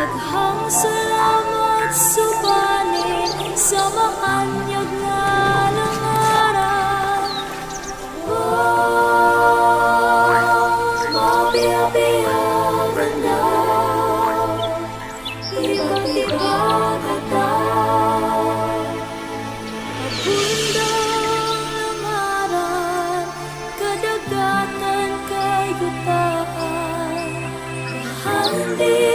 Daghang salamat subani sa maanyag nga langaran. Oh, mabiya-biyang ganda, iba-iba kata. Pundang langaran, kadagatan kay gutaan. Handi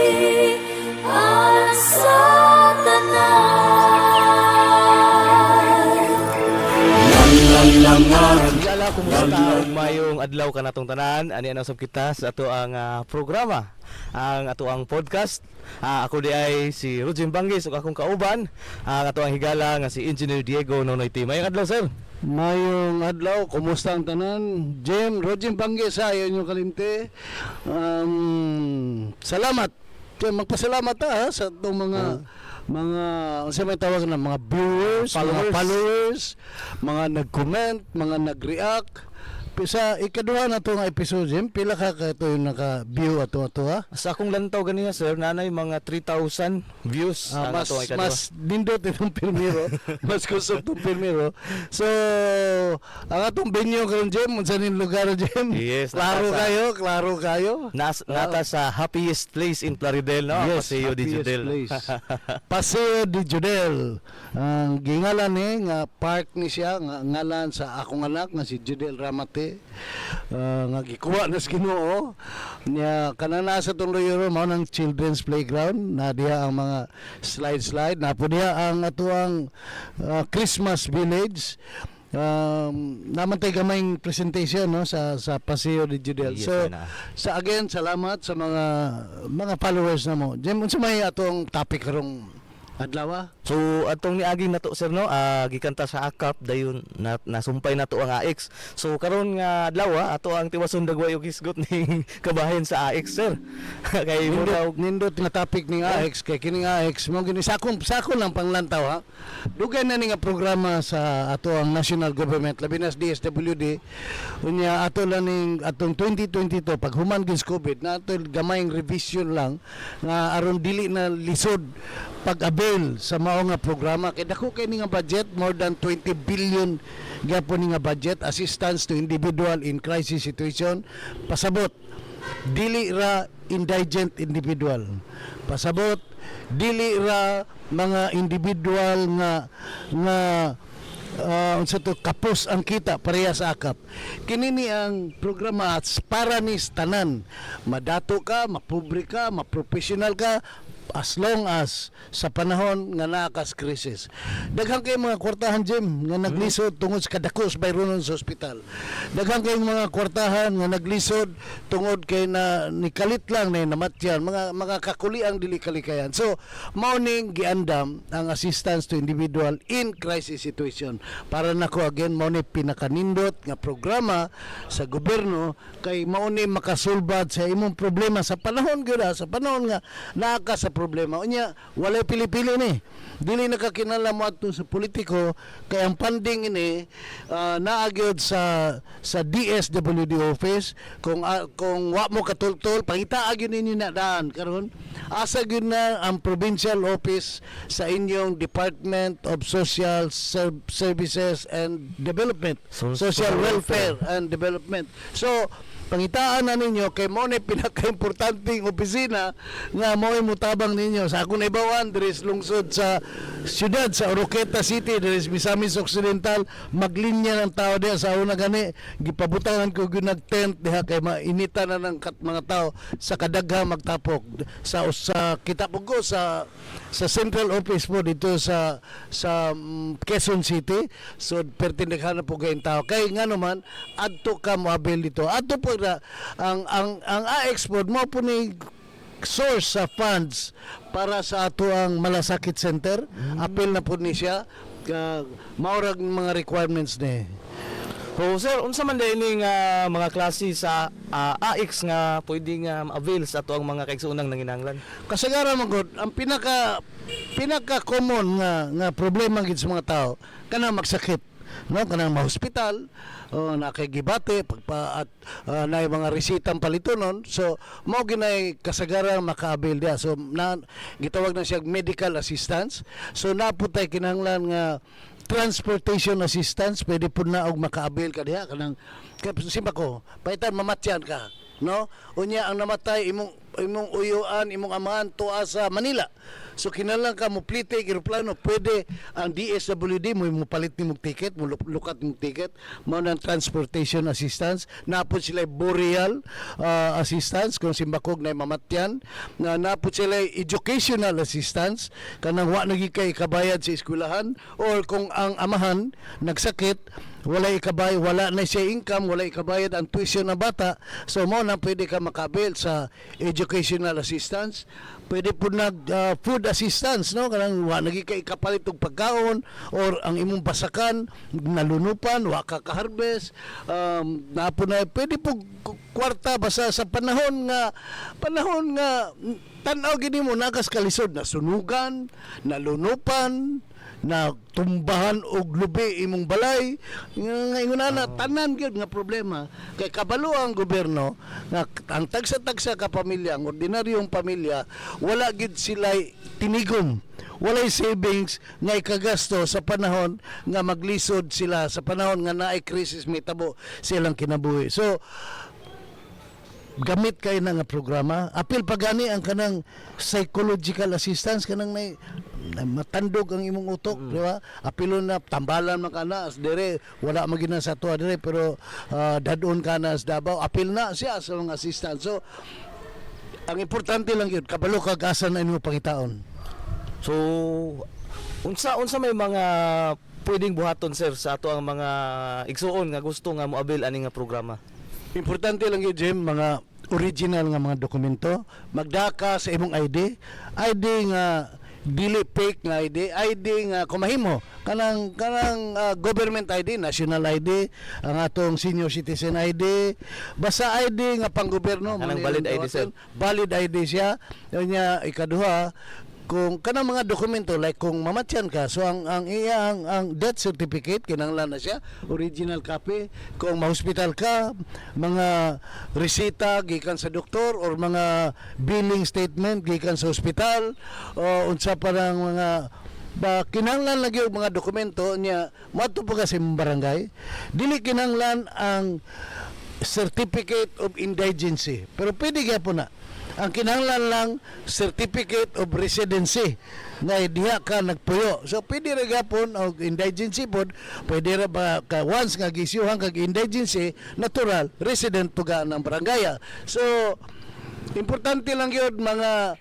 kumusta mayong adlaw ka natong tanan. Ani ana sab kita sa ato ang ah, programa, ang ato ang podcast. Ah, ako di ay si Rujin Bangis ug akong kauban, ang ato ang higala nga si Engineer Diego Nonoy T. Mayong adlaw sir. Mayong adlaw, kumusta ang tanan? Jem, Roger Bangge sa ayon yung kalimte. Um, salamat. Kaya magpasalamat ta ha, sa itong mga mga ano sa may tawag na mga viewers, mga Followers. followers, mga nag-comment, mga nag-react. Sa ikaduha na to nga episode, Jem, pila ka ka ito yung naka-view ato ato ha? Sa akong lantaw ganiya sir, nanay mga 3,000 views Ah, ang mas ato ang ikaduha. mas nindot itong pirmiro mas kusog itong pirmiro so ang atong venue karon Jem unsa ning lugar Jem Yes, klaro nasa- kayo klaro kayo Nas, nata sa happiest place in Plaridel, no? Paseo de happiest Judel. Paseo de Judel ang gingalan ni nga park ni siya nga ngalan sa akong anak nga si Judel Ramate Ah, nga gikuha na sa Ginoo niya kanana sa tong loyoro mao ng children's playground na diha ang mga slide slide na po diha ang atuang ah, Christmas village um, naman tayo gamayng presentation no sa sa Paseo de Judel. Yes, so na. sa again salamat sa mga mga followers na mo. Jem unsa may atong topic karong adlaw? ah? So atong niaging nato sir no, ah, gikanta sa akap dayon na, nasumpay nato ang AX. So karon nga adlaw ah, ato ang tiwason dagway og hisgot ning kabahin sa AX sir. Kay mo daw Nindot, nindot nga topic ni AX kay kini AX mo gini sakon sakon lang panglantaw ha. Dugay na ni nga programa sa ato ang national government labi na sa DSWD unya ato lang ning atong 2022 pag human gis COVID na ato gamayng revision lang nga aron dili na lisod pag-avail sa mao nga programa. Kay dako kay ni nga budget more than 20 billion gyapon ni nga budget assistance to individual in crisis situation. Pasabot dili ra indigent individual. Pasabot dili ra mga individual nga nga uh, to kapos ang kita pareha sa akap. Kini ni ang programa at para ni tanan. Madato ka mapobre ka maprofessional ka as long as sa panahon nga nakas krisis. Daghang kay mga kwartahan Jim nga naglisod tungod sa kadakos bayronon sa ospital. Daghang kay mga kwartahan nga naglisod tungod kay na nikalit lang na namatyan mga mga kakuliang dili kalikayan. So mao giandam ang assistance to individual in crisis situation. Para nako again mao ni pinakanindot nga programa sa gobyerno kay mao ni makasulbad sa imong problema sa panahon gyud sa panahon nga naa sa problema. Unya walay pili-pili ni. Dili nakakinala mo adto sa politiko kay ang funding ini uh, sa sa DSWD office. Kung ah, kung wa mo katultol pangita gyud ninyo na daan karon. Asa gyud na ang provincial office sa inyong Department of Social Ser- Services and Development. So- social Welfare and Development. So pangitaan na ninyo kay mo ni pinaka-importanting opisina nga mo mutabang ninyo. Sa akong ibawan diri sa lungsod sa siyudad sa Oroqueta City diri sa Misamis Occidental maglinya ng tao diha sa una gani. Gipabutangan ko gyud nag tent diha kay mainita na ng kat mga tao sa kadagha magtapok. Sa sa kita po ko sa sa central office po dito sa sa mm, Quezon City. So pertindekhan na po kayong tao. Kay nga naman adto ka moabil dito. Adto po na ang ang ang board mo po ni source sa funds para sa ato ang malasakit center. Apil na po ni siya. Ka maurag mga requirements ni. So sir, unsa man ning ah, mga klase sa ah, AX nga pwede nga avail sa ato ang mga kaigsuonang nanginanglan? kasagaran mo gud ang pinaka pinaka common nga nga problema gid sa mga tao kana magsakit no kanang mga hospital o na kay gibate pagpa at uh, na mga resitang palitonon so mao ginay kasagaran makaabil dia so na gitawag na siya medical assistance. So naputay kinahanglan nga transportation assistance. Pwede po na og makaabil ka diha kanang simba ko paitan mamatyan ka no? Unya ang namatay imong imong uyuan imong amahan tuwa sa Manila. So kinahanglan ka mo plite eroplano pwede ang DSWD mo mo palit ni mong ticket mo lu- lukat mong ticket mo ng transportation assistance. Napod sila boreal uh, assistance kung simbakog na mamatyan. Na napod sila educational assistance kanang wa nagi kay kabayad sa eskwelahan or kung ang amahan nagsakit wala ikabay wala na siya income wala ikabayad ang tuition ng bata. So mo na pwede ka makabil sa educational assistance. Pwede po nag uh, food assistance no? Kanang wa nagi kay kapalit og pagkaon or ang imong basakan nalunupan wa ka ka-harvest. Um, na po na pwede po kwarta basta sa panahon nga panahon nga mm, tanaw gini mo nagas kalisod na sunugan nalunupan na tumbahan og lubi imong balay nga ingon na tanan gyud nga problema. Kay kabalo ang gobyerno nga ang tagsa-tagsa ka pamilya ang ordinaryong pamilya wala gid sila tinigom. Walay savings nga ikagasto sa panahon nga maglisod sila sa panahon nga naay krisis mitabo silang kinabuhi. So gamit kayo na nga programa. Apil pa gani ang kanang psychological assistance kanang may matandog ang imong utok di ba apilo na tambalan man kana as dire wala magina sa tuwa dire pero ah, dadon ka na sa Davao apil na siya sa mga assistance so ang importante lang yun kabalo kag asa na imong pangitaon So unsa unsa may mga pwedeng buhaton sir sa ato ang mga igsuon nga gusto nga moabil ani nga programa. Importante lang yun, Jim, mga original nga mga dokumento. Magdaka sa imong ID. ID nga dili fake nga ID, ID nga kumahimo kanang kanang ah, government ID, national ID, ang atong senior citizen ID, basta ID nga panggobyerno Kanang valid ID, sir. Valid ID siya. Niya ikaduha kung kanang mga dokumento like kung mamatyan ka so ang ang iya ang, ang death certificate kinahanglan na siya original copy. Kung ma-hospital ka mga resita gikan sa doktor or mga billing statement gikan sa hospital o unsa pa lang mga ba kinahanglan lagi og mga dokumento niya mato pa kasi barangay. Dili kinahanglan ang certificate of indigency. Pero pwede gyapon na ang kinahanglan lang certificate of residency nga diha ka nagpuyo. So pwede ra gyapon og indigency pod pwede ra ba ka once nga gisyuhan kag indigency natural resident to ka ng barangay. So importante lang yun mga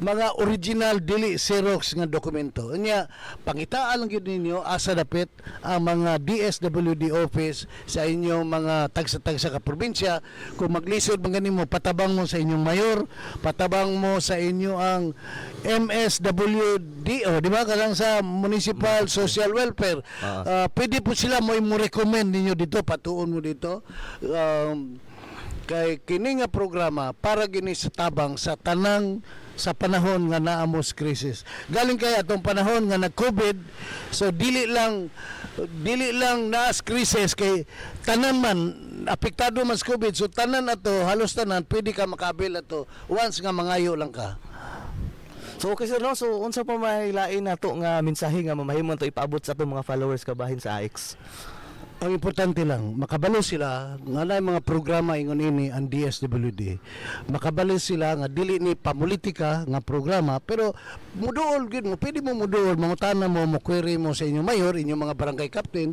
mga original dili xerox nga dokumento. Unya pangitaan lang gyud ninyo asa dapit ang mga DSWD office sa inyong mga tagsa-tagsa ka probinsya kung maglisod man mo patabang mo sa inyong mayor, patabang mo sa inyo ang MSWD o di ba kalang sa Municipal Social Welfare. Ah, pwede po sila mo mo recommend ninyo dito patuon mo dito. Um, kay kini nga programa para gini sa tabang sa tanang sa panahon nga naamos krisis. Galing kay atong panahon nga nag-COVID, so dili lang dili lang naas krisis kay tanan man apektado man sa COVID. So tanan ato halos tanan pwede ka makabil ato once nga mangayo lang ka. So okay sir no, so unsa pa may lain nato nga mensahe nga mamahimon to ipaabot sa atong mga followers kabahin sa AX. Ang importante lang, makabalo sila nga na mga programa ingon ini ang DSWD. Makabalo sila nga dili ni pamulitika nga programa pero muduol gid mo, pwede mo muduol, mangutana mo, mo query mo sa inyong mayor, inyong mga barangay captain.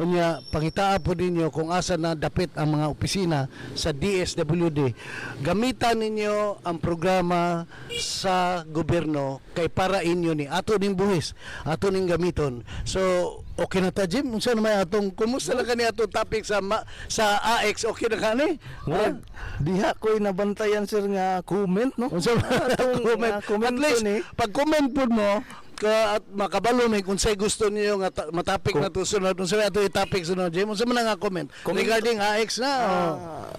Unya pangitaa po ninyo kung asa na dapit ang mga opisina sa DSWD. Gamitan ninyo ang programa sa gobyerno kay para inyo ni ato ning buhis, ato ning gamiton. So okay na ta Jim, unsa na may atong kumusta lang kani atong topic sa ma, sa AX okay na kani? Nga, diha ko'y nabantayan sir nga comment no. Unsa Atong, comment? ah, comment At least ni. pag comment pud mo ka at makabalo may kung say gusto niyo nga ta- matapik na to sunod unsa may ato i-topic sunod Jim unsa man nga comment, regarding AX na oh.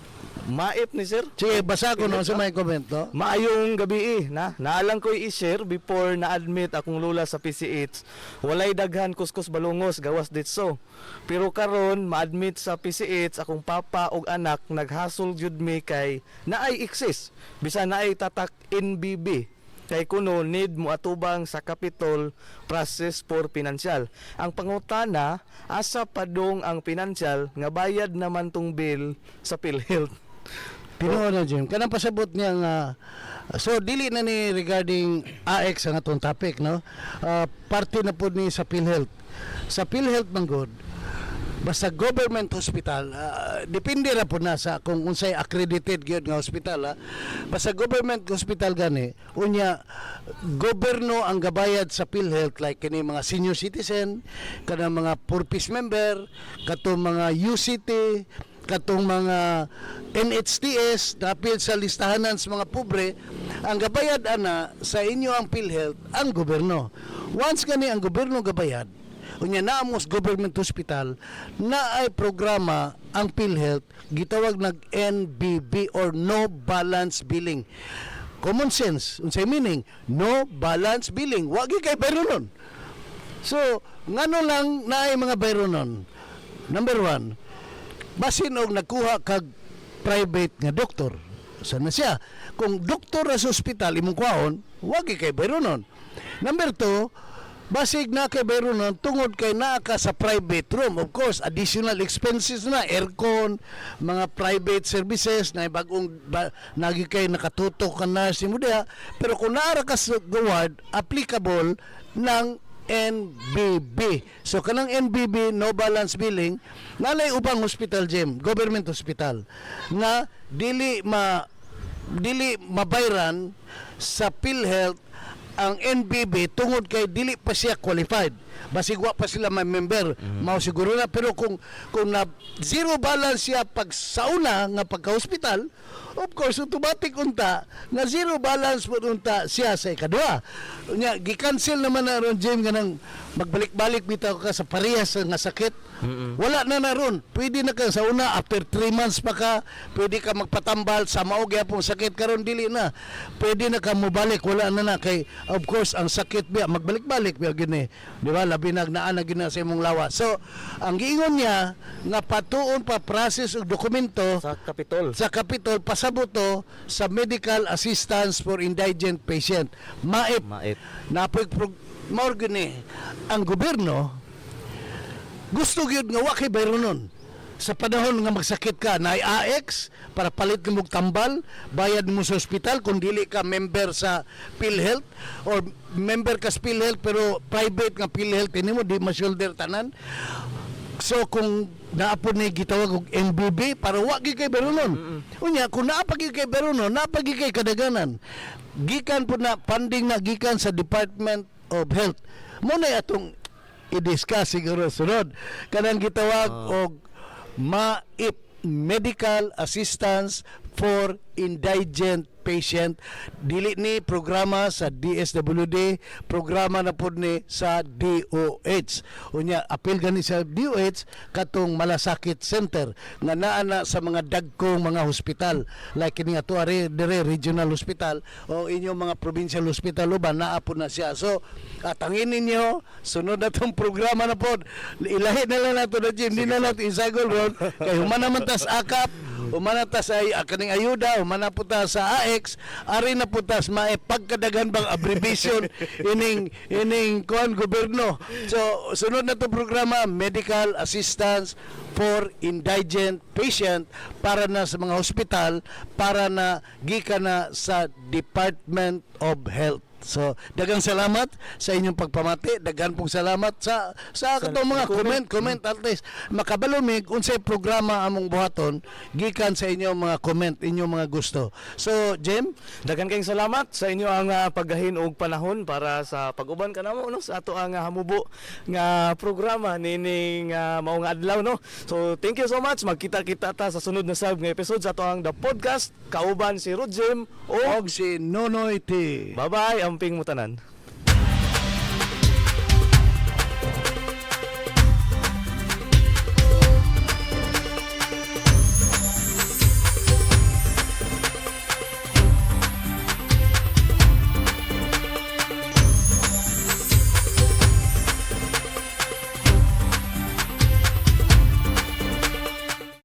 Maip ni sir. Sige, basa ko no sa may comment, no? Maayong gabi eh, na. Naalang ko i-share before na-admit akong lula sa PCH. Walay daghan kuskus balungos gawas ditso. Pero karon ma-admit sa PCH akong papa ug anak naghasol jud mi kay naay exist. Bisan naay tatak NBB. Kay kuno need mo atubang sa Capitol process for financial. Ang pangutana asa padong ang financial nga bayad naman tong bill sa PhilHealth. Pinuo na Jim. Kanang pasabot niya nga so dili na ni regarding AX ang atong topic no. Ah, parte na pod ni sa PhilHealth. Sa PhilHealth man good basta government hospital ah, depende ra po na sa kung unsay accredited gyud nga hospital ha. basta government hospital gani unya gobyerno ang gabayad sa PhilHealth like kini mga senior citizen kanang mga purpose member katong mga UCT katong mga NHTS dapil sa listahanan sa mga pobre ang gabayad ana sa inyo ang PhilHealth ang gobyerno. Once gani ang gobyerno gabayad unya naamos government hospital na ay programa ang PhilHealth gitawag nag NBB or no balance billing. Common sense unsay meaning no balance billing. Wa gyud kay nun. So ngano lang naay mga bayro number one basin og nagkuha kag private nga doktor. Sana siya. Kung doktor sa ospital imong kuhaon wag gyud kay bayro nun number two basig na kay bayro nun tungod kay naa ka sa private room. Of course additional expenses na aircon mga private services na bagong ba, nagi kay nakatutok ka na si diha. Pero kung naara ka sa ward applicable ng NBB. So kanang NBB no balance billing nalay ubang hospital gym, government hospital na dili ma dili mabayran sa PhilHealth ang NBB tungod kay dili pa siya qualified. Basig wa pa sila may member, mao siguro na pero kung kung na zero balance siya pag sa una nga pagka-hospital, of course automatic unta na zero balance mo unta siya sa ikadua. Nya gi-cancel naman na ron Jim ganang magbalik-balik bitaw ka sa parehas nga sakit. Wala na na ron. Pwede na ka sa una after 3 months pa ka, pwede ka magpatambal sa mao gyapon sakit karon dili na. Pwede na ka mobalik wala na na kay of course ang sakit biya magbalik-balik biya gini. Di ba labi na naa na gina sa imong lawa. So ang giingon niya nga patuon pa process og dokumento Sa Capitol. sa Capitol pasabot to sa Medical Assistance for Indigent Patient. MAIP. Maip. Napoy Morgan eh, ang gobyerno gusto gyud nga wa kay bayro nun. Sa panahon nga magsakit ka na AX para palit ka mong tambal, bayad mo sa ospital kung dili ka member sa PhilHealth or member ka sa PhilHealth pero private nga PhilHealth ini mo di ma-shoulder tanan. So kung naapod ni gitawag og MBB para wa gyud kay beronon. Unya kung naapag gyud kay beronon, naapag gyud kay kadaganan. Gikan po na funding na gikan sa Department of Health. Mo na atong i-discuss siguro sunod. Kanang gitawag og MAIP Medical Assistance for Indigent Patient. Dili ni programa sa DSWD programa na pod ni sa DOH unya apil gani sa DOH katong malasakit center nga naa na sa mga dagkong mga hospital. Like kini ato are dire regional hospital o inyong mga provincial hospital uban naa po na siya. So atangin ninyo sunod na tong programa na pod ilahi na lang nato na Jim di na nato isagol ron. Kay human naman tas akap Umana ta sa ay, kaning ayuda, umana po ta sa AX, ari na po tas mae pagkadaghan bang abbreviation ining ining kuan gobyerno. So sunod na to programa medical assistance for indigent patient para na sa mga hospital para na gikan na sa Department of Health. So, dagang salamat sa inyong pagpamati, dagan pong salamat sa sa katong mga comment, comment at least makabalumig unsay programa among buhaton gikan sa inyong mga comment, inyong mga gusto. So, Jem, Dagan kayong salamat sa inyo ang ah, paggahin og panahon para sa pag-uban ka namo no sa ato ang ah, hamubo nga programa nining uh, mao nga adlaw no. So thank you so much. Magkita-kita ta sa sunod na sab nga episode sa ato ang The Podcast kauban si Rojem o og si Nonoy T. bye-bye amping mutanan.